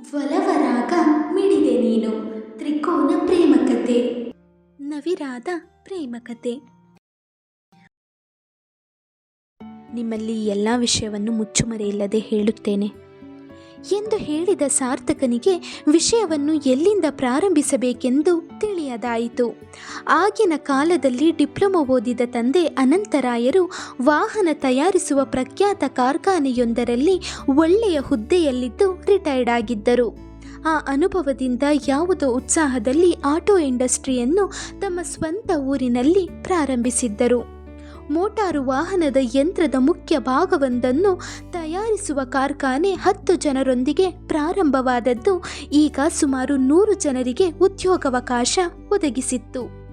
ಒಲವರಾಗ ಮಿಡಿದೆ ನೀನು ತ್ರಿಕೋನ ಪ್ರೇಮಕತೆ. ನವಿರಾದ ಪ್ರೇಮಕತೆ. ನಿಮ್ಮಲ್ಲಿ ಎಲ್ಲ ವಿಷಯವನ್ನು ಮುಚ್ಚುಮರೆಯಿಲ್ಲದೆ ಹೇಳುತ್ತೇನೆ. ಎಂದು ಹೇಳಿದ ಸಾರ್ಥಕನಿಗೆ ವಿಷಯವನ್ನು ಎಲ್ಲಿಂದ ಪ್ರಾರಂಭಿಸಬೇಕೆಂದು ತಿಳಿಯದಾಯಿತು. ಆಗಿನ ಕಾಲದಲ್ಲಿ ಡಿಪ್ಲೊಮಾ ಓದಿದ ತಂದೆ ಅನಂತರಾಯರು ವಾಹನ ತಯಾರಿಸುವ ಪ್ರಖ್ಯಾತ ಕಾರ್ಖಾನೆಯೊಂದರಲ್ಲಿ ಒಳ್ಳೆಯ ಹುದ್ದೆಯಲ್ಲಿದ್ದು ರಿಟೈರ್ಡ್ ಆಗಿದ್ದರು. ಆ ಅನುಭವದಿಂದ ಯಾವುದೋ ಉತ್ಸಾಹದಲ್ಲಿ ಆಟೋ ಇಂಡಸ್ಟ್ರಿಯನ್ನು ತಮ್ಮ ಸ್ವಂತ ಊರಿನಲ್ಲಿ ಪ್ರಾರಂಭಿಸಿದ್ದರು. ಮೋಟಾರು ವಾಹನದ ಯಂತ್ರದ ಮುಖ್ಯ ಭಾಗವೊಂದನ್ನು ತಯಾರಿಸುವ ಕಾರ್ಖಾನೆ ಹತ್ತು ಜನರೊಂದಿಗೆ ಪ್ರಾರಂಭವಾದದ್ದು. ಈಗ ಸುಮಾರು ನೂರು ಜನರಿಗೆ ಉದ್ಯೋಗಾವಕಾಶ ಒದಗಿಸಿತ್ತು.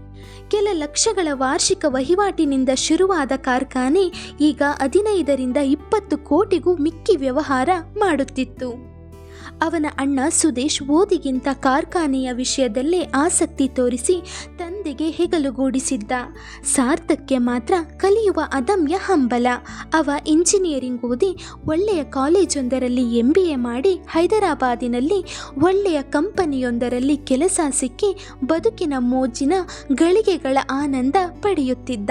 ಕೆಲ ಲಕ್ಷಗಳ ವಾರ್ಷಿಕ ವಹಿವಾಟಿನಿಂದ ಶುರುವಾದ ಕಾರ್ಖಾನೆ ಈಗ ಹದಿನೈದರಿಂದ ಇಪ್ಪತ್ತು ಕೋಟಿಗೂ ಮಿಕ್ಕಿ ವ್ಯವಹಾರ ಮಾಡುತ್ತಿತ್ತು. ಅವನ ಅಣ್ಣ ಸುದೇಶ್ ಓದಿಗಿಂತ ಕಾರ್ಖಾನೆಯ ವಿಷಯದಲ್ಲೇ ಆಸಕ್ತಿ ತೋರಿಸಿ ತಂದೆಗೆ ಹೆಗಲುಗೂಡಿಸಿದ್ದ. ಸಾರ್ಥಕ್ಕೆ ಮಾತ್ರ ಕಲಿಯುವ ಅದಮ್ಯ ಹಂಬಲ. ಅವ ಇಂಜಿನಿಯರಿಂಗ್ ಓದಿ ಒಳ್ಳೆಯ ಕಾಲೇಜೊಂದರಲ್ಲಿ ಎಂ ಎ ಮಾಡಿ ಹೈದರಾಬಾದಿನಲ್ಲಿ ಒಳ್ಳೆಯ ಕಂಪನಿಯೊಂದರಲ್ಲಿ ಕೆಲಸ ಸಿಕ್ಕಿ ಬದುಕಿನ ಮೋಜಿನ ಗಳಿಗೆಗಳ ಆನಂದ ಪಡೆಯುತ್ತಿದ್ದ.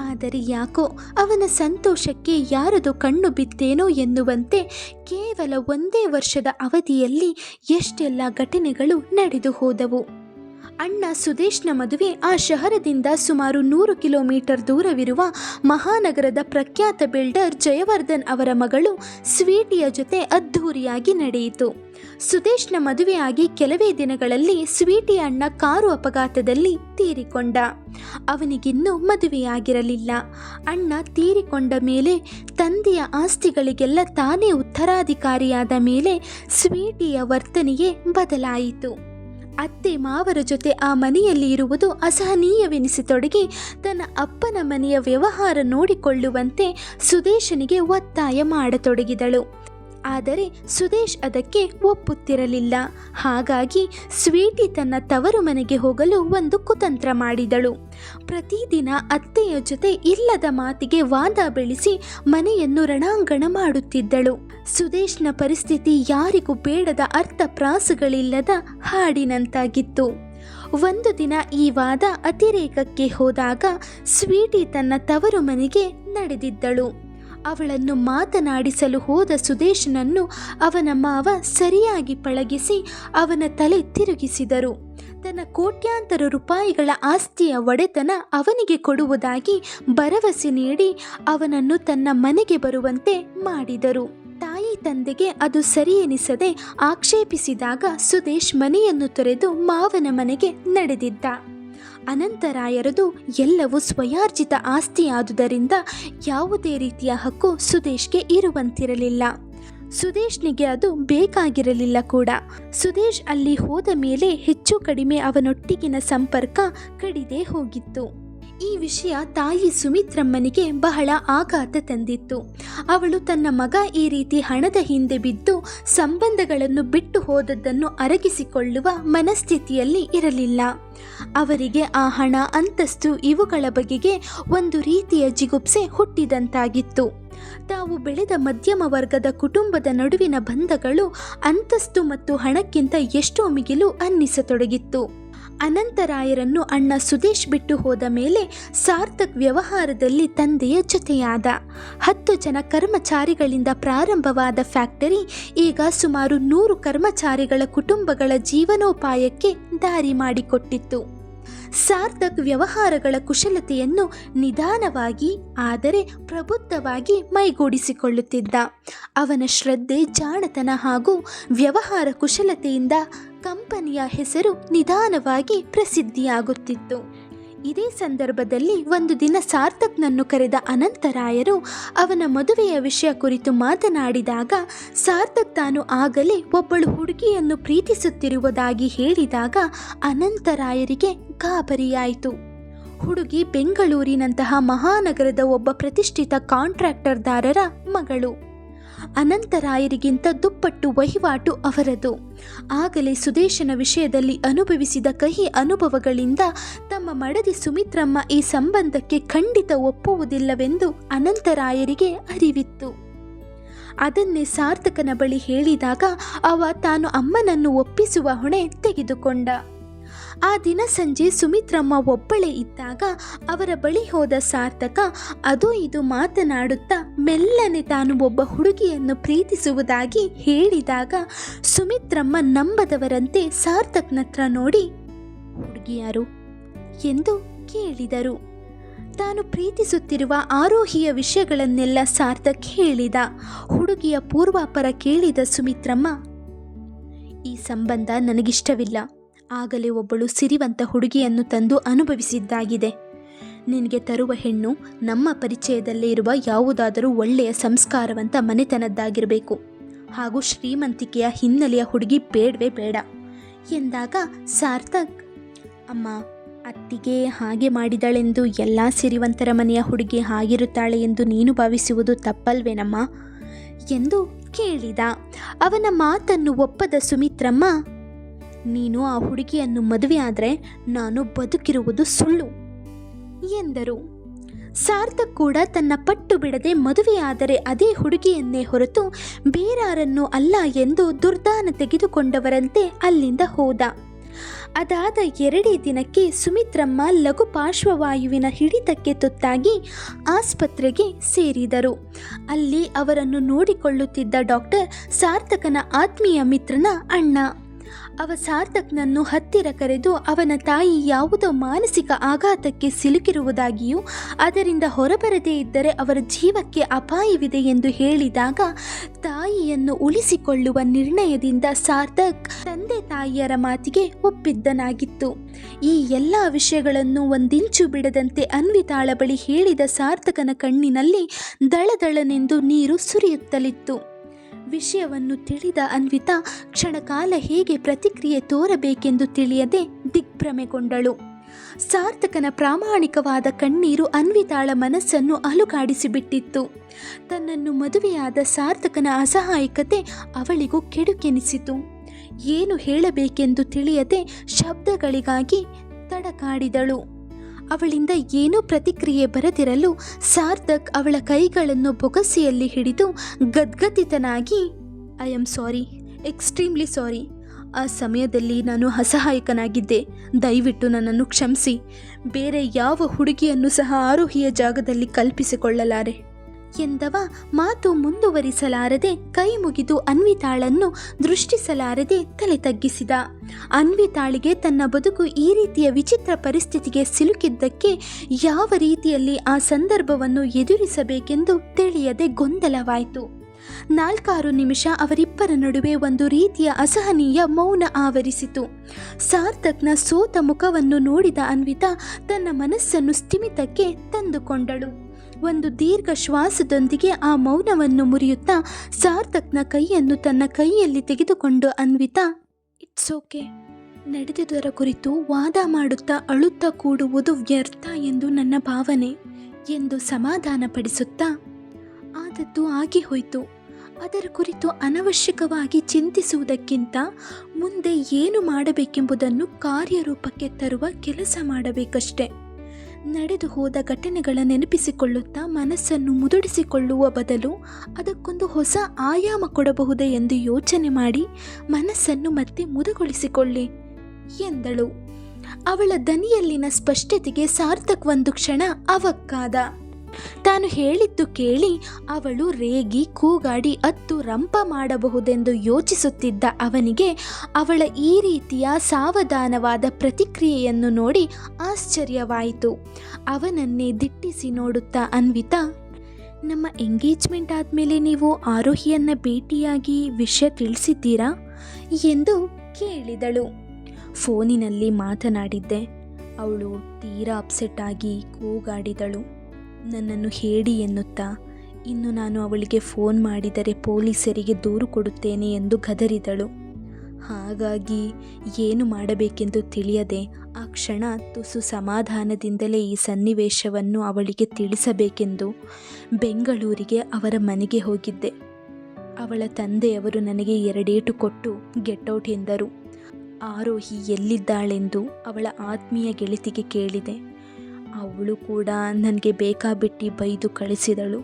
ಆದರೆ ಯಾಕೋ ಅವನ ಸಂತೋಷಕ್ಕೆ ಯಾರದು ಕಣ್ಣು ಬಿತ್ತೇನೋ ಎನ್ನುವಂತೆ ಕೇವಲ ಒಂದೇ ವರ್ಷದ ಅವಧಿಯಲ್ಲಿ ಎಷ್ಟೆಲ್ಲ ಘಟನೆಗಳು ನಡೆದು ಹೋದವು. ಅಣ್ಣ ಸುದೇಶ್ನ ಮದುವೆ ಆ ಶಹರದಿಂದ ಸುಮಾರು ನೂರು ಕಿಲೋಮೀಟರ್ ದೂರವಿರುವ ಮಹಾನಗರದ ಪ್ರಖ್ಯಾತ ಬಿಲ್ಡರ್ ಜಯವರ್ಧನ್ ಅವರ ಮಗಳು ಸ್ವೀಟಿಯ ಜೊತೆ ಅದ್ಧೂರಿಯಾಗಿ ನಡೆಯಿತು. ಸುದೇಶ್ನ ಮದುವೆಯಾಗಿ ಕೆಲವೇ ದಿನಗಳಲ್ಲಿ ಸ್ವೀಟಿ ಅಣ್ಣ ಕಾರು ಅಪಘಾತದಲ್ಲಿ ತೀರಿಕೊಂಡ. ಅವನಿಗಿನ್ನೂ ಮದುವೆಯಾಗಿರಲಿಲ್ಲ. ಅಣ್ಣ ತೀರಿಕೊಂಡ ಮೇಲೆ ತಂದೆಯ ಆಸ್ತಿಗಳಿಗೆಲ್ಲ ತಾನೇ ಉತ್ತರಾಧಿಕಾರಿಯಾದ ಮೇಲೆ ಸ್ವೀಟಿಯ ವರ್ತನೆಯೇ ಬದಲಾಯಿತು. ಅತ್ತೆ ಮಾವರ ಜೊತೆ ಆ ಮನೆಯಲ್ಲಿ ಇರುವುದು ಅಸಹನೀಯವೆನಿಸತೊಡಗಿ ತನ್ನ ಅಪ್ಪನ ಮನೆಯ ವ್ಯವಹಾರ ನೋಡಿಕೊಳ್ಳುವಂತೆ ಸುದೇಶನಿಗೆ ಒತ್ತಾಯ ಮಾಡತೊಡಗಿದಳು. ಆದರೆ ಸುದೇಶ್ ಅದಕ್ಕೆ ಒಪ್ಪುತ್ತಿರಲಿಲ್ಲ. ಹಾಗಾಗಿ ಸ್ವೀಟಿ ತನ್ನ ತವರು ಮನೆಗೆ ಹೋಗಲು ಒಂದು ಕುತಂತ್ರ ಮಾಡಿದಳು. ಪ್ರತಿದಿನ ಅತ್ತೆಯ ಜೊತೆ ಇಲ್ಲದ ಮಾತಿಗೆ ವಾದ ಬೆಳೆಸಿ ಮನೆಯನ್ನು ರಣಾಂಗಣ ಮಾಡುತ್ತಿದ್ದಳು. ಸುದೇಶ್ನ ಪರಿಸ್ಥಿತಿ ಯಾರಿಗೂ ಬೇಡದ ಅರ್ಥಪ್ರಾಸಗಳಿಲ್ಲದ ಹಾಡಿನಂತಾಗಿತ್ತು. ಒಂದು ದಿನ ಈ ವಾದ ಅತಿರೇಕಕ್ಕೆ ಹೋದಾಗ ಸ್ವೀಟಿ ತನ್ನ ತವರು ಮನೆಗೆ ನಡೆದಿದ್ದಳು. ಅವಳನ್ನು ಮಾತನಾಡಿಸಲು ಹೋದ ಸುದೇಶನನ್ನು ಅವನ ಮಾವ ಸರಿಯಾಗಿ ಪಳಗಿಸಿ ಅವನ ತಲೆ ತಿರುಗಿಸಿದರು. ತನ್ನ ಕೋಟ್ಯಾಂತರ ರೂಪಾಯಿಗಳ ಆಸ್ತಿಯ ಒಡೆತನ ಅವನಿಗೆ ಕೊಡುವುದಾಗಿ ಭರವಸೆ ನೀಡಿ ಅವನನ್ನು ತನ್ನ ಮನೆಗೆ ಬರುವಂತೆ ಮಾಡಿದರು. ತಾಯಿ ತಂದೆಗೆ ಅದು ಸರಿ ಎನಿಸದೆ ಆಕ್ಷೇಪಿಸಿದಾಗ ಸುದೇಶ್ ಮನೆಯನ್ನು ತೊರೆದು ಮಾವನ ಮನೆಗೆ ನಡೆದಿದ್ದ. ಅನಂತರಾಯರದು ಎಲ್ಲವೂ ಸ್ವಯಾರ್ಜಿತ ಆಸ್ತಿಯಾದುದರಿಂದ ಯಾವುದೇ ರೀತಿಯ ಹಕ್ಕು ಸುದೇಶ್ಗೆ ಇರುವಂತಿರಲಿಲ್ಲ. ಸುದೇಶ್ನಿಗೆ ಅದು ಬೇಕಾಗಿರಲಿಲ್ಲ ಕೂಡ. ಸುದೇಶ್ ಅಲ್ಲಿ ಹೋದ ಮೇಲೆ ಹೆಚ್ಚು ಕಡಿಮೆ ಅವನೊಟ್ಟಿಗಿನ ಸಂಪರ್ಕ ಕಡಿದೇ ಹೋಗಿತ್ತು. ಈ ವಿಷಯ ತಾಯಿ ಸುಮಿತ್ರಮ್ಮನಿಗೆ ಬಹಳ ಆಘಾತ ತಂದಿತ್ತು. ಅವಳು ತನ್ನ ಮಗ ಈ ರೀತಿ ಹಣದ ಹಿಂದೆ ಬಿದ್ದು ಸಂಬಂಧಗಳನ್ನು ಬಿಟ್ಟು ಹೋದದ್ದನ್ನು ಅರಗಿಸಿಕೊಳ್ಳುವ ಮನಸ್ಥಿತಿಯಲ್ಲಿ ಇರಲಿಲ್ಲ. ಅವರಿಗೆ ಆ ಹಣ ಅಂತಸ್ತು ಇವುಗಳ ಬಗೆಗೆ ಒಂದು ರೀತಿಯ ಜಿಗುಪ್ಸೆ ಹುಟ್ಟಿದಂತಾಗಿತ್ತು. ತಾವು ಬೆಳೆದ ಮಧ್ಯಮ ವರ್ಗದ ಕುಟುಂಬದ ನಡುವಿನ ಬಂಧಗಳು ಅಂತಸ್ತು ಮತ್ತು ಹಣಕ್ಕಿಂತ ಎಷ್ಟೋ ಮಿಗಿಲು ಅನ್ನಿಸತೊಡಗಿತ್ತು. ಅನಂತರಾಯರನ್ನು ಅಣ್ಣ ಸುದೇಶ್ ಬಿಟ್ಟು ಹೋದ ಮೇಲೆ ಸಾರ್ಥಕ್ ವ್ಯವಹಾರದಲ್ಲಿ ತಂದೆಯ ಜೊತೆಯಾದ. ಹತ್ತು ಜನ ಕರ್ಮಚಾರಿಗಳಿಂದ ಪ್ರಾರಂಭವಾದ ಫ್ಯಾಕ್ಟರಿ ಈಗ ಸುಮಾರು ನೂರು ಕರ್ಮಚಾರಿಗಳ ಕುಟುಂಬಗಳ ಜೀವನೋಪಾಯಕ್ಕೆ ದಾರಿ ಮಾಡಿಕೊಟ್ಟಿತ್ತು. ಸಾರ್ಥಕ್ ವ್ಯವಹಾರಗಳ ಕುಶಲತೆಯನ್ನು ನಿಧಾನವಾಗಿ, ಆದರೆ ಪ್ರಬುದ್ಧವಾಗಿ ಮೈಗೂಡಿಸಿಕೊಳ್ಳುತ್ತಿದ್ದ. ಅವನ ಶ್ರದ್ಧೆ, ಜಾಣತನ ಹಾಗೂ ವ್ಯವಹಾರ ಕುಶಲತೆಯಿಂದ ಕಂಪನಿಯ ಹೆಸರು ನಿಧಾನವಾಗಿ ಪ್ರಸಿದ್ಧಿಯಾಗುತ್ತಿತ್ತು. ಇದೇ ಸಂದರ್ಭದಲ್ಲಿ ಒಂದು ದಿನ ಸಾರ್ಥಕ್ನನ್ನು ಕರೆದ ಅನಂತರಾಯರು ಅವನ ಮದುವೆಯ ವಿಷಯ ಕುರಿತು ಮಾತನಾಡಿದಾಗ, ಸಾರ್ಥಕ್ ತಾನು ಆಗಲೇ ಒಬ್ಬಳು ಹುಡುಗಿಯನ್ನು ಪ್ರೀತಿಸುತ್ತಿರುವುದಾಗಿ ಹೇಳಿದಾಗ ಅನಂತರಾಯರಿಗೆ ಗಾಬರಿಯಾಯಿತು. ಹುಡುಗಿ ಬೆಂಗಳೂರಿನಂತಹ ಮಹಾನಗರದ ಒಬ್ಬ ಪ್ರತಿಷ್ಠಿತ ಕಾಂಟ್ರಾಕ್ಟರ್ದಾರರ ಮಗಳು. ಅನಂತರಾಯರಿಗಿಂತ ದುಪ್ಪಟ್ಟು ವಹಿವಾಟು ಅವರದು. ಆಗಲೇ ಸುದೇಶನ ವಿಷಯದಲ್ಲಿ ಅನುಭವಿಸಿದ ಕಹಿ ಅನುಭವಗಳಿಂದ ತಮ್ಮ ಮಡದಿ ಸುಮಿತ್ರಮ್ಮ ಈ ಸಂಬಂಧಕ್ಕೆ ಖಂಡಿತ ಒಪ್ಪುವುದಿಲ್ಲವೆಂದು ಅನಂತರಾಯರಿಗೆ ಅರಿವಿತ್ತು. ಅದನ್ನೇ ಸಾರ್ಥಕನ ಬಳಿ ಹೇಳಿದಾಗ ಅವ ತಾನು ಅಮ್ಮನನ್ನು ಒಪ್ಪಿಸುವ ಹೊಣೆ ತೆಗೆದುಕೊಂಡ. ಆ ದಿನ ಸಂಜೆ ಸುಮಿತ್ರಮ್ಮ ಒಬ್ಬಳೇ ಇದ್ದಾಗ ಅವರ ಬಳಿ ಹೋದ ಸಾರ್ಥಕ, ಅದು ಇದು ಮಾತನಾಡುತ್ತಾ ಮೆಲ್ಲನೆ ತಾನು ಒಬ್ಬ ಹುಡುಗಿಯನ್ನು ಪ್ರೀತಿಸುವುದಾಗಿ ಹೇಳಿದಾಗ ಸುಮಿತ್ರಮ್ಮ ನಂಬದವರಂತೆ ಸಾರ್ಥಕ್ನತ್ರ ನೋಡಿ, ಹುಡುಗಿಯಾರು? ಎಂದು ಕೇಳಿದರು. ತಾನು ಪ್ರೀತಿಸುತ್ತಿರುವ ಆರೋಹಿಯ ವಿಷಯಗಳನ್ನೆಲ್ಲ ಸಾರ್ಥಕ್ ಹೇಳಿದ. ಹುಡುಗಿಯ ಪೂರ್ವಾಪರ ಕೇಳಿದ ಸುಮಿತ್ರಮ್ಮ, ಈ ಸಂಬಂಧ ನನಗಿಷ್ಟವಿಲ್ಲ. ಆಗಲೇ ಒಬ್ಬಳು ಸಿರಿವಂತ ಹುಡುಗಿಯನ್ನು ತಂದು ಅನುಭವಿಸಿದ್ದಾಗಿದೆ. ನಿನಗೆ ತರುವ ಹೆಣ್ಣು ನಮ್ಮ ಪರಿಚಯದಲ್ಲೇ ಇರುವ ಯಾವುದಾದರೂ ಒಳ್ಳೆಯ ಸಂಸ್ಕಾರವಂತ ಮನೆತನದ್ದಾಗಿರಬೇಕು. ಹಾಗೂ ಶ್ರೀಮಂತಿಕೆಯ ಹಿನ್ನೆಲೆಯ ಹುಡುಗಿ ಬೇಡವೇ ಬೇಡ. ಎಂದಾಗ ಸಾರ್ಥಕ್, ಅಮ್ಮ, ಅತ್ತಿಗೆ ಹಾಗೆ ಮಾಡಿದಳೆಂದು ಎಲ್ಲ ಸಿರಿವಂತರ ಮನೆಯ ಹುಡುಗಿ ಹಾಗಿರುತ್ತಾಳೆ ಎಂದು ನೀನು ಭಾವಿಸುವುದು ತಪ್ಪಲ್ವೇನಮ್ಮ? ಎಂದು ಕೇಳಿದ. ಅವನ ಮಾತನ್ನು ಒಪ್ಪದ ಸುಮಿತ್ರಮ್ಮ ನೀನು ಆ ಹುಡುಗಿಯನ್ನು ಮದುವೆಯಾದರೆ ನಾನು ಬದುಕಿರುವುದು ಸುಳ್ಳು ಎಂದರು. ಸಾರ್ಥಕ್ ಕೂಡ ತನ್ನ ಪಟ್ಟು ಬಿಡದೆ ಮದುವೆಯಾದರೆ ಅದೇ ಹುಡುಗಿಯನ್ನೇ ಹೊರತು ಬೇರಾರನ್ನು ಅಲ್ಲ ಎಂದು ದುರ್ದಾನ ತೆಗೆದುಕೊಂಡವರಂತೆ ಅಲ್ಲಿಂದ ಹೋದ. ಅದಾದ ಎರಡೇ ದಿನಕ್ಕೆ ಸುಮಿತ್ರಮ್ಮ ಲಘು ಪಾರ್ಶ್ವವಾಯುವಿನ ಹಿಡಿತಕ್ಕೆ ತುತ್ತಾಗಿ ಆಸ್ಪತ್ರೆಗೆ ಸೇರಿದರು. ಅಲ್ಲಿ ಅವರನ್ನು ನೋಡಿಕೊಳ್ಳುತ್ತಿದ್ದ ಡಾಕ್ಟರ್ ಸಾರ್ಥಕನ ಆತ್ಮೀಯ ಮಿತ್ರನ ಅಣ್ಣ. ಅವ ಸಾರ್ಥಕ್ನನ್ನು ಹತ್ತಿರ ಕರೆದು ಅವನ ತಾಯಿ ಯಾವುದೋ ಮಾನಸಿಕ ಆಘಾತಕ್ಕೆ ಸಿಲುಕಿರುವುದಾಗಿಯೂ, ಅದರಿಂದ ಹೊರಬರದೇ ಇದ್ದರೆ ಅವರ ಜೀವಕ್ಕೆ ಅಪಾಯವಿದೆ ಎಂದು ಹೇಳಿದಾಗ, ತಾಯಿಯನ್ನು ಉಳಿಸಿಕೊಳ್ಳುವ ನಿರ್ಣಯದಿಂದ ಸಾರ್ಥಕ್ ತಂದೆ ತಾಯಿಯರ ಮಾತಿಗೆ ಒಪ್ಪಿದ್ದನಾಗಿತ್ತು. ಈ ಎಲ್ಲ ವಿಷಯಗಳನ್ನು ಒಂದಿಂಚು ಬಿಡದಂತೆ ಅನ್ವಿತಾಳ ಬಳಿ ಹೇಳಿದ ಸಾರ್ಥಕನ ಕಣ್ಣಿನಲ್ಲಿ ದಳದಳನೆಂದು ನೀರು ಸುರಿಯುತ್ತಲಿತ್ತು. ವಿಷಯವನ್ನು ತಿಳಿದ ಅನ್ವಿತಾ ಕ್ಷಣಕಾಲ ಹೇಗೆ ಪ್ರತಿಕ್ರಿಯೆ ತೋರಬೇಕೆಂದು ತಿಳಿಯದೆ ದಿಗ್ಭ್ರಮೆಗೊಂಡಳು. ಸಾರ್ಥಕನ ಪ್ರಾಮಾಣಿಕವಾದ ಕಣ್ಣೀರು ಅನ್ವಿತಾಳ ಮನಸ್ಸನ್ನು ಅಲುಗಾಡಿಸಿಬಿಟ್ಟಿತ್ತು. ತನ್ನನ್ನು ಮದುವೆಯಾದ ಸಾರ್ಥಕನ ಅಸಹಾಯಕತೆ ಅವಳಿಗೂ ಕೆಡುಕೆನಿಸಿತು. ಏನು ಹೇಳಬೇಕೆಂದು ತಿಳಿಯದೆ ಶಬ್ದಗಳಿಗಾಗಿ ತಡಕಾಡಿದಳು. ಅವಳಿಂದ ಏನೂ ಪ್ರತಿಕ್ರಿಯೆ ಬರದಿರಲು ಸಾರ್ಥಕ್ ಅವಳ ಕೈಗಳನ್ನು ಬೊಗಸೆಯಲ್ಲಿ ಹಿಡಿದು ಗದ್ಗದಿತನಾಗಿ I am sorry extremely sorry ಆ ಸಮಯದಲ್ಲಿ ನಾನು ಅಸಹಾಯಕನಾಗಿದ್ದೆ. ದಯವಿಟ್ಟು ನನ್ನನ್ನು ಕ್ಷಮಿಸಿ. ಬೇರೆ ಯಾವ ಹುಡುಗಿಯನ್ನು ಸಹ ಆರೋಹಿಯ ಜಾಗದಲ್ಲಿ ಕಲ್ಪಿಸಿಕೊಳ್ಳಲಾರೆ. ಎಂದವ ಮಾತು ಮುಂದುವರಿಸಲಾರದೆ ಕೈ ಮುಗಿದು ಅನ್ವಿತಾಳನ್ನು ದೃಷ್ಟಿಸಲಾರದೆ ತಲೆ ತಗ್ಗಿಸಿದ. ಅನ್ವಿತಾಳಿಗೆ ತನ್ನ ಬದುಕು ಈ ರೀತಿಯ ವಿಚಿತ್ರ ಪರಿಸ್ಥಿತಿಗೆ ಸಿಲುಕಿದ್ದಕ್ಕೆ ಯಾವ ರೀತಿಯಲ್ಲಿ ಆ ಸಂದರ್ಭವನ್ನು ಎದುರಿಸಬೇಕೆಂದು ತಿಳಿಯದೆ ಗೊಂದಲವಾಯಿತು. ನಾಲ್ಕಾರು ನಿಮಿಷ ಅವರಿಬ್ಬರ ನಡುವೆ ಒಂದು ರೀತಿಯ ಅಸಹನೀಯ ಮೌನ ಆವರಿಸಿತು. ಸಾರ್ಥಕ್ನ ಸೋತ ಮುಖವನ್ನು ನೋಡಿದ ಅನ್ವಿತಾ ತನ್ನ ಮನಸ್ಸನ್ನು ಸ್ಥಿಮಿತಕ್ಕೆ ತಂದುಕೊಂಡಳು. ಒಂದು ದೀರ್ಘ ಶ್ವಾಸದೊಂದಿಗೆ ಆ ಮೌನವನ್ನು ಮುರಿಯುತ್ತಾ ಸಾರ್ಥಕ್ನ ಕೈಯನ್ನು ತನ್ನ ಕೈಯಲ್ಲಿ ತೆಗೆದುಕೊಂಡು ಅನ್ವಿತಾ ಇಟ್ಸ್ ಓಕೆ ನಡೆದುದರ ಕುರಿತು ವಾದ ಮಾಡುತ್ತಾ ಅಳುತ್ತಾ ಕೂಡುವುದು ವ್ಯರ್ಥ ಎಂದು ನನ್ನ ಭಾವನೆ ಎಂದು ಸಮಾಧಾನಪಡಿಸುತ್ತಾ, ಆದದ್ದು ಆಗಿ ಹೋಯಿತು. ಅದರ ಕುರಿತು ಅನವಶ್ಯಕವಾಗಿ ಚಿಂತಿಸುವುದಕ್ಕಿಂತ ಮುಂದೆ ಏನು ಮಾಡಬೇಕೆಂಬುದನ್ನು ಕಾರ್ಯರೂಪಕ್ಕೆ ತರುವ ಕೆಲಸ ಮಾಡಬೇಕಷ್ಟೆ. ನಡೆದು ಹೋದ ಘಟನೆಗಳ ನೆನಪಿಸಿಕೊಳ್ಳುತ್ತಾ ಮನಸ್ಸನ್ನು ಮುದುಡಿಸಿಕೊಳ್ಳುವ ಬದಲು ಅದಕ್ಕೊಂದು ಹೊಸ ಆಯಾಮ ಕೊಡಬಹುದೇ ಎಂದು ಯೋಚನೆ ಮಾಡಿ ಮನಸ್ಸನ್ನು ಮತ್ತೆ ಮುದುಗೊಳಿಸಿಕೊಳ್ಳಿ ಎಂದಳು. ಅವಳ ದನಿಯಲ್ಲಿನ ಸ್ಪಷ್ಟತೆಗೆ ಸಾರ್ಥಕ್ ಒಂದು ಕ್ಷಣ ಅವಕ್ಕಾದ. ತಾನು ಹೇಳಿದ್ದು ಕೇಳಿ ಅವಳು ರೇಗಿ ಕೂಗಾಡಿ ಅತ್ತು ರಂಪ ಮಾಡಬಹುದೆಂದು ಯೋಚಿಸುತ್ತಿದ್ದ ಅವನಿಗೆ ಅವಳ ಈ ರೀತಿಯ ಸಾವಧಾನವಾದ ಪ್ರತಿಕ್ರಿಯೆಯನ್ನು ನೋಡಿ ಆಶ್ಚರ್ಯವಾಯಿತು. ಅವನನ್ನೇ ದಿಟ್ಟಿಸಿ ನೋಡುತ್ತಾ ಅನ್ವಿತಾ, ನಮ್ಮ ಎಂಗೇಜ್ಮೆಂಟ್ ಆದಮೇಲೆ ನೀವು ಆರೋಹಿಯನ್ನು ಭೇಟಿಯಾಗಿ ವಿಷಯ ತಿಳಿಸಿದ್ದೀರಾ ಎಂದು ಕೇಳಿದಳು. ಫೋನಿನಲ್ಲಿ ಮಾತನಾಡಿದ್ದೆ. ಅವಳು ತೀರಾ ಅಪ್ಸೆಟ್ ಆಗಿ ಕೂಗಾಡಿದಳು. ನನ್ನನ್ನು ಹೇಳಿ ಎನ್ನುತ್ತಾ, ಇನ್ನು ನಾನು ಅವಳಿಗೆ ಫೋನ್ ಮಾಡಿದರೆ ಪೊಲೀಸರಿಗೆ ದೂರು ಕೊಡುತ್ತೇನೆ ಎಂದು ಗದರಿದಳು. ಹಾಗಾಗಿ ಏನು ಮಾಡಬೇಕೆಂದು ತಿಳಿಯದೆ ಆ ಕ್ಷಣ ತುಸು ಸಮಾಧಾನದಿಂದಲೇ ಈ ಸನ್ನಿವೇಶವನ್ನು ಅವಳಿಗೆ ತಿಳಿಸಬೇಕೆಂದು ಬೆಂಗಳೂರಿಗೆ ಅವರ ಮನೆಗೆ ಹೋಗಿದ್ದೆ. ಅವಳ ತಂದೆಯವರು ನನಗೆ ಎರಡೇಟು ಕೊಟ್ಟು ಗೆಟ್ಔಟ್ ಎಂದರು. ಆರೋಹಿ ಎಲ್ಲಿದ್ದಾಳೆಂದು ಅವಳ ಆತ್ಮೀಯ ಗೆಳತಿಗೆ ಕೇಳಿದೆ. ಅವಳು ಕೂಡ ನನಗೆ ಬೇಕಾಬಿಟ್ಟಿ ಬೈದು ಕಳಿಸಿದಳು.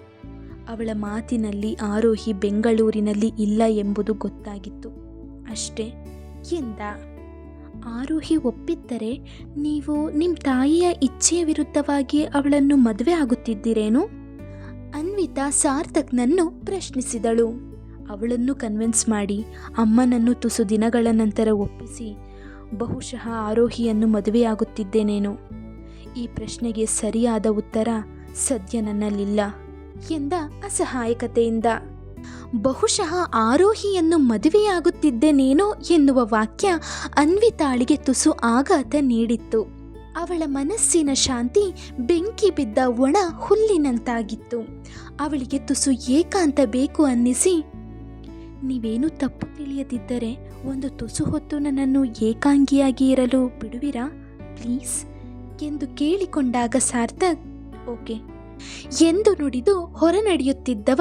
ಅವಳ ಮಾತಿನಲ್ಲಿ ಆರೋಹಿ ಬೆಂಗಳೂರಿನಲ್ಲಿ ಇಲ್ಲ ಎಂಬುದು ಗೊತ್ತಾಗಿತ್ತು. ಅಷ್ಟೇ, ಎಂದ? ಆರೋಹಿ ಒಪ್ಪಿದ್ದರೆ ನೀವು ನಿಮ್ಮ ತಾಯಿಯ ಇಚ್ಛೆಯ ವಿರುದ್ಧವಾಗಿ ಅವಳನ್ನು ಮದುವೆ ಆಗುತ್ತಿದ್ದೀರೇನು? ಅನ್ವಿತಾ ಸಾರ್ಥಕ್ನನ್ನು ಪ್ರಶ್ನಿಸಿದಳು. ಅವಳನ್ನು ಕನ್ವಿನ್ಸ್ ಮಾಡಿ, ಅಮ್ಮನನ್ನು ತುಸು ದಿನಗಳ ನಂತರ ಒಪ್ಪಿಸಿ, ಬಹುಶಃ ಆರೋಹಿಯನ್ನು ಮದುವೆಯಾಗುತ್ತಿದ್ದೇನೇನೋ? ಈ ಪ್ರಶ್ನೆಗೆ ಸರಿಯಾದ ಉತ್ತರ ಸದ್ಯ ನನ್ನಲ್ಲಿಲ್ಲ ಎಂದ ಅಸಹಾಯಕತೆಯಿಂದ. ಬಹುಶಃ ಆರೋಹಿಯನ್ನು ಮದುವೆಯಾಗುತ್ತಿದ್ದೇನೇನೋ ಎನ್ನುವ ವಾಕ್ಯ ಅನ್ವಿತಾಳಿಗೆ ತುಸು ಆಘಾತ ನೀಡಿತ್ತು. ಅವಳ ಮನಸ್ಸಿನ ಶಾಂತಿ ಬೆಂಕಿ ಬಿದ್ದ ಒಣ ಹುಲ್ಲಿನಂತಾಗಿತ್ತು. ಅವಳಿಗೆ ತುಸು ಏಕಾಂತ ಬೇಕು ಅನ್ನಿಸಿ, ನೀವೇನು ತಪ್ಪು ತಿಳಿಯದಿದ್ದರೆ ಒಂದು ತುಸು ಹೊತ್ತು ನನ್ನನ್ನು ಏಕಾಂಗಿಯಾಗಿ ಇರಲು ಬಿಡುವಿರಾ? ಪ್ಲೀಸ್ ಎಂದು ಕೇಳಿಕೊಂಡಾಗ ಸಾರ್ಥಕ್, ಓಕೆ. ಎಂದು ನುಡಿದು ಹೊರನಡೆಯುತ್ತಿದ್ದವ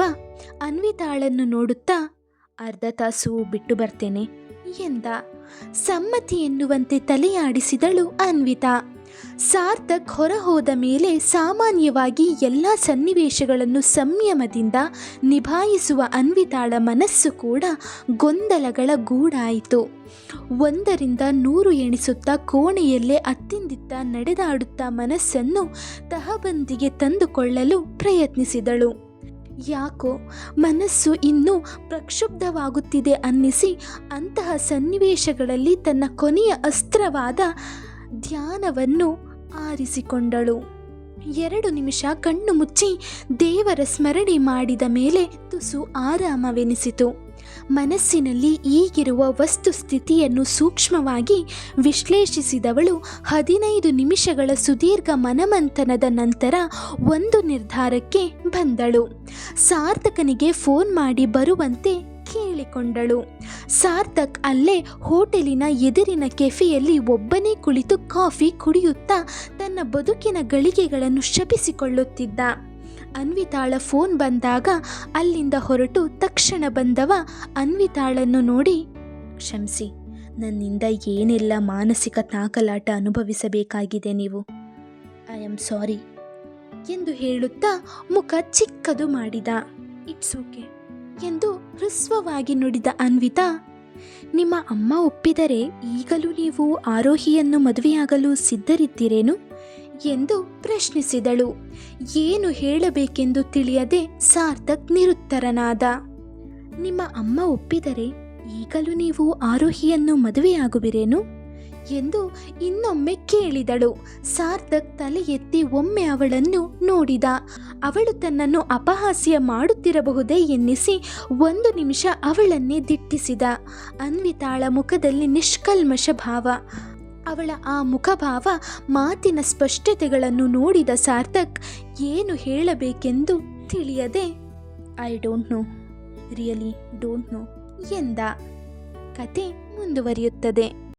ಅನ್ವಿತಾಳನ್ನು ನೋಡುತ್ತಾ, ಅರ್ಧ ತಾಸು ಬಿಟ್ಟು ಬರ್ತೇನೆ, ಎಂದ. ಸಮ್ಮತಿ ಎನ್ನುವಂತೆ ತಲೆಯಾಡಿಸಿದಳು ಅನ್ವಿತಾ. ಸಾರ್ಥಕ್ ಹೊರ ಹೋದ ಮೇಲೆ ಸಾಮಾನ್ಯವಾಗಿ ಎಲ್ಲ ಸನ್ನಿವೇಶಗಳನ್ನು ಸಂಯಮದಿಂದ ನಿಭಾಯಿಸುವ ಅನ್ವಿತಾಳ ಮನಸ್ಸು ಕೂಡ ಗೊಂದಲಗಳ ಗೂಡಾಯಿತು. ಒಂದರಿಂದ ನೂರು ಎಣಿಸುತ್ತಾ ಕೋಣೆಯಲ್ಲೇ ಅತ್ತಿಂದಿತ್ತ ನಡೆದಾಡುತ್ತಾ ಮನಸ್ಸನ್ನು ತಹಬಂದಿಗೆ ತಂದುಕೊಳ್ಳಲು ಪ್ರಯತ್ನಿಸಿದಳು. ಯಾಕೋ ಮನಸ್ಸು ಇನ್ನೂ ಪ್ರಕ್ಷುಬ್ಧವಾಗುತ್ತಿದೆ ಅನ್ನಿಸಿ ಅಂತಹ ಸನ್ನಿವೇಶಗಳಲ್ಲಿ ತನ್ನ ಕೊನೆಯ ಅಸ್ತ್ರವಾದ ಧ್ಯಾನವನ್ನು ಆರಿಸಿಕೊಂಡಳು. ಎರಡು ನಿಮಿಷ ಕಣ್ಣು ಮುಚ್ಚಿ ದೇವರ ಸ್ಮರಣೆ ಮಾಡಿದ ಮೇಲೆ ತುಸು ಆರಾಮವೆನಿಸಿತು. ಮನಸ್ಸಿನಲ್ಲಿ ಈಗಿರುವ ವಸ್ತುಸ್ಥಿತಿಯನ್ನು ಸೂಕ್ಷ್ಮವಾಗಿ ವಿಶ್ಲೇಷಿಸಿದವಳು ಹದಿನೈದು ನಿಮಿಷಗಳ ಸುದೀರ್ಘ ಮನಮಂಥನದ ನಂತರ ಒಂದು ನಿರ್ಧಾರಕ್ಕೆ ಬಂದಳು. ಸಾರ್ಥಕನಿಗೆ ಫೋನ್ ಮಾಡಿ ಬರುವಂತೆ ಕೇಳಿಕೊಂಡಳು. ಸಾರ್ಥಕ್ ಅಲ್ಲೇ ಹೋಟೆಲಿನ ಎದುರಿನ ಕೆಫೆಯಲ್ಲಿ ಒಬ್ಬನೇ ಕುಳಿತು ಕಾಫಿ ಕುಡಿಯುತ್ತಾ ತನ್ನ ಬದುಕಿನ ಗಳಿಗೆಗಳನ್ನು ಶಪಿಸಿಕೊಳ್ಳುತ್ತಿದ್ದ. ಅನ್ವಿತಾಳ ಫೋನ್ ಬಂದಾಗ ಅಲ್ಲಿಂದ ಹೊರಟು ತಕ್ಷಣ ಬಂದವ ಅನ್ವಿತಾಳನ್ನು ನೋಡಿ, ಕ್ಷಮಿಸಿ, ನನ್ನಿಂದ ಏನೆಲ್ಲ ಮಾನಸಿಕ ತಾಕಲಾಟ ಅನುಭವಿಸಬೇಕಾಗಿದೆ ನೀವು? ಐ ಆಮ್ ಸಾರಿ ಎಂದು ಹೇಳುತ್ತಾ ಮುಖ ಚಿಕ್ಕದು ಮಾಡಿದ. ಇಟ್ಸ್ ಓಕೆ ಎಂದು ಹೃಸ್ವವಾಗಿ ನುಡಿದ ಅನ್ವಿತಾ, ನಿಮ್ಮ ಅಮ್ಮ ಒಪ್ಪಿದರೆ ಈಗಲೂ ನೀವು ಆರೋಹಿಯನ್ನು ಮದುವೆಯಾಗಲು ಸಿದ್ಧರಿದ್ದೀರೇನು ಎಂದು ಪ್ರಶ್ನಿಸಿದಳು. ಏನು ಹೇಳಬೇಕೆಂದು ತಿಳಿಯದೆ ಸಾರ್ಥಕ್ ನಿರುತ್ತರನಾದ, ನಿಮ್ಮ ಅಮ್ಮ ಒಪ್ಪಿದರೆ ಈಗಲೂ ನೀವು ಆರೋಹಿಯನ್ನು ಮದುವೆಯಾಗುವಿರೇನು ಎಂದು ಇನ್ನೊಮ್ಮೆ ಕೇಳಿದಳು. ಸಾರ್ಥಕ್ ತಲೆ ಎತ್ತಿ ಒಮ್ಮೆ ಅವಳನ್ನು ನೋಡಿದ ಅವಳು ತನ್ನನ್ನು ಅಪಹಾಸ್ಯ ಮಾಡುತ್ತಿರಬಹುದೇ ಎನ್ನಿಸಿ ಒಂದು ನಿಮಿಷ ಅವಳನ್ನೇ ದಿಟ್ಟಿಸಿದ. ಅನ್ವಿತಾಳ ಮುಖದಲ್ಲಿ ನಿಷ್ಕಲ್ಮಶ ಭಾವ. ಅವಳ ಆ ಮುಖಭಾವ, ಮಾತಿನ ಸ್ಪಷ್ಟತೆಗಳನ್ನು ನೋಡಿದ ಸಾರ್ಥಕ್ ಏನು ಹೇಳಬೇಕೆಂದು ತಿಳಿಯದೆ I don't know really don't know ಎಂದ. ಕತೆ ಮುಂದುವರಿಯುತ್ತದೆ.